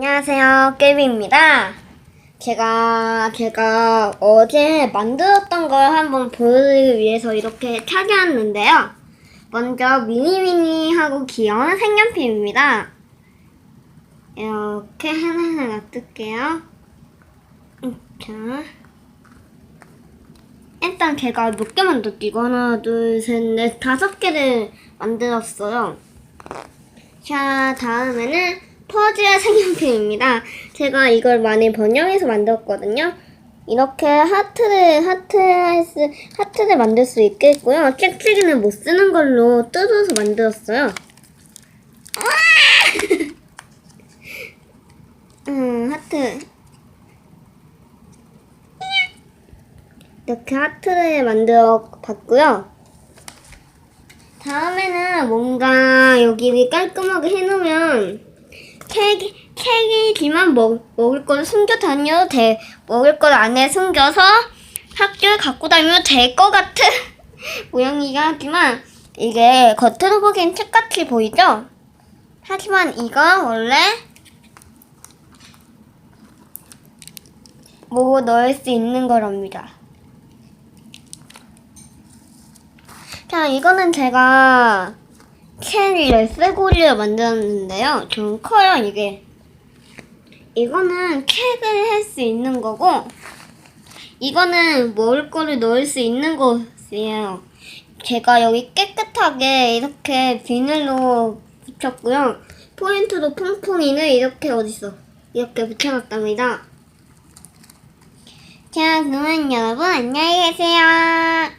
안녕하세요, 깨비입니다. 제가, 제가 어제 만들었던 걸 한번 보여드리기 위해서 이렇게 찾아왔는데요. 먼저 미니미니하고 귀여운 색연필입니다. 이렇게 하나하나 놔둘게요. 음, 자. 일단 제가 몇 개 만들었지? 이거 하나, 둘, 셋, 넷, 다섯 개를 만들었어요. 자, 다음에는 퍼즐 색연필입니다. 제가 이걸 많이 번역해서 만들었거든요. 이렇게 하트를, 하트, 할 수, 하트를 만들 수 있겠고요. 찍찍이는 못 쓰는 걸로 뜯어서 만들었어요. 음, 하트. 이렇게 하트를 만들어 봤고요. 다음에는 뭔가 여기를 깔끔하게 해놓으면 케이크, 케이크지만 먹, 먹을 거를 숨겨 다녀도 돼. 먹을 걸 안에 숨겨서 학교에 갖고 다니면 될 것 같은 모양이긴 하지만 이게 겉으로 보기엔 책같이 보이죠? 하지만 이건 원래 뭐 넣을 수 있는 거랍니다. 자, 이거는 제가 캔 열쇠고리를 만들었는데요. 좀 커요, 이게. 이거는 캔을 할 수 있는 거고, 이거는 먹을 거를 넣을 수 있는 것이에요. 제가 여기 깨끗하게 이렇게 비닐로 붙였고요. 포인트도 퐁퐁이는 이렇게 어딨어? 이렇게 붙여놨답니다. 자, 그러면 여러분 안녕히 계세요.